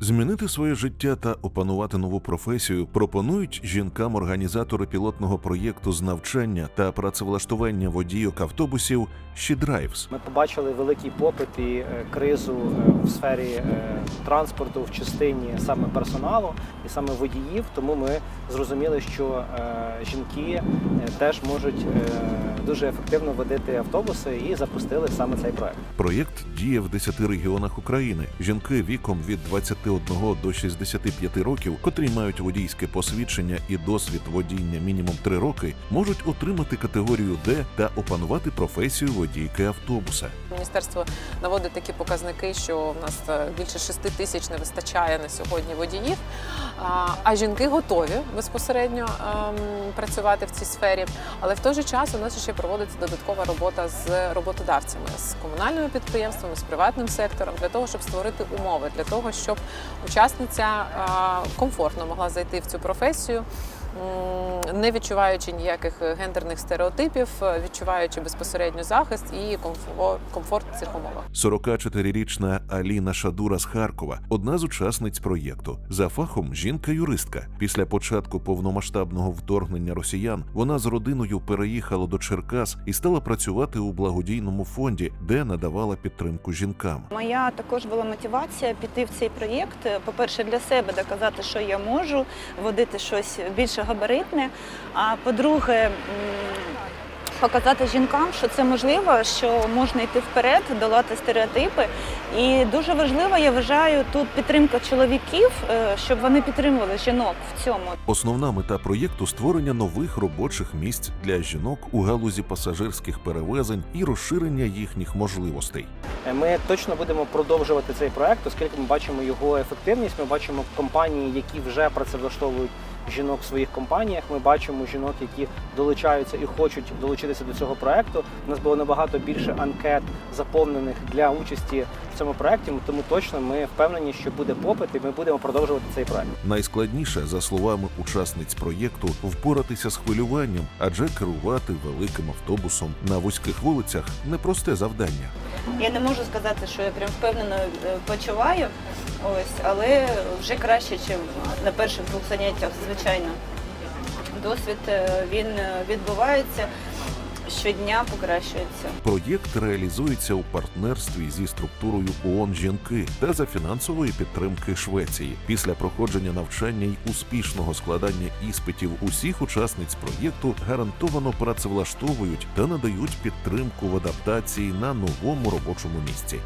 Змінити своє життя та опанувати нову професію пропонують жінкам організатори пілотного проєкту з навчання та працевлаштування водійок автобусів «Щідрайвс». Ми побачили великий попит і е, кризу е, в сфері е, транспорту в частині саме персоналу і саме водіїв. Тому ми зрозуміли, що жінки теж можуть дуже ефективно водити автобуси і запустили саме цей проект. Проєкт діє в 10 регіонах України. Жінки віком від 21 до 65 років, котрі мають водійське посвідчення і досвід водіння мінімум 3 роки, можуть отримати категорію Д та опанувати професію водійки автобуса. Міністерство наводить такі показники, що в нас е, більше 6 тисяч не вистачає на сьогодні водіїв. А- жінки готові безпосередньо ем, працювати в цій сфері. Але в той же час у нас ще проводиться додаткова робота з роботодавцями, з комунальними підприємствами, з приватним сектором для того, щоб створити умови для того, щоб учасниця е, комфортно могла зайти в цю професію. Не відчуваючи ніяких гендерних стереотипів, е, відчуваючи безпосередньо захист і комфорт, комфорт в цих умовах. 44-річна Аліна Шадура з Харкова, одна з учасниць проєкту. За фахом жінка-юристка. Після початку повномасштабного вторгнення росіян вона з родиною переїхала до Черкас і стала працювати у благодійному фонді, де надавала підтримку жінкам. Моя також була мотивація піти в цей проєкт. По-перше, для себе доказати, що я можу водити щось більш габаритне. А по-друге, показати жінкам, що це можливо, що можна йти вперед, долати стереотипи. І дуже важливо, я вважаю, тут підтримка чоловіків, е, щоб вони підтримували жінок в цьому. Основна мета проєкту створення нових робочих місць для жінок у галузі пасажирських перевезень і розширення їхніх можливостей. Е, Ми точно будемо продовжувати цей проект, оскільки ми бачимо його ефективність. Ми бачимо компанії, які вже працевлаштовують жінок в своїх компаніях. Ми бачимо жінок, які долучаються і хочуть долучитися до цього проекту. У нас було набагато більше анкет заповнених для участі в цьому проекті. Тому точно ми впевнені, що буде попит, і ми будемо продовжувати цей проект. Найскладніше, за словами учасниць проєкту, впоратися з хвилюванням, адже керувати великим автобусом на вузьких вулицях непросте завдання. Я не можу сказати, що я прям впевнено е, почуваю, ось, але вже краще, ніж на перших двох заняттях, звичайно. Досвід е, він е, відбувається щодня, покращується. Проєкт реалізується у партнерстві зі структурою ООН жінки та за фінансової підтримки Швеції. Після проходження навчання й успішного складання іспитів усіх учасниць проєкту гарантовано працевлаштовують та надають підтримку в адаптації на новому робочому місці.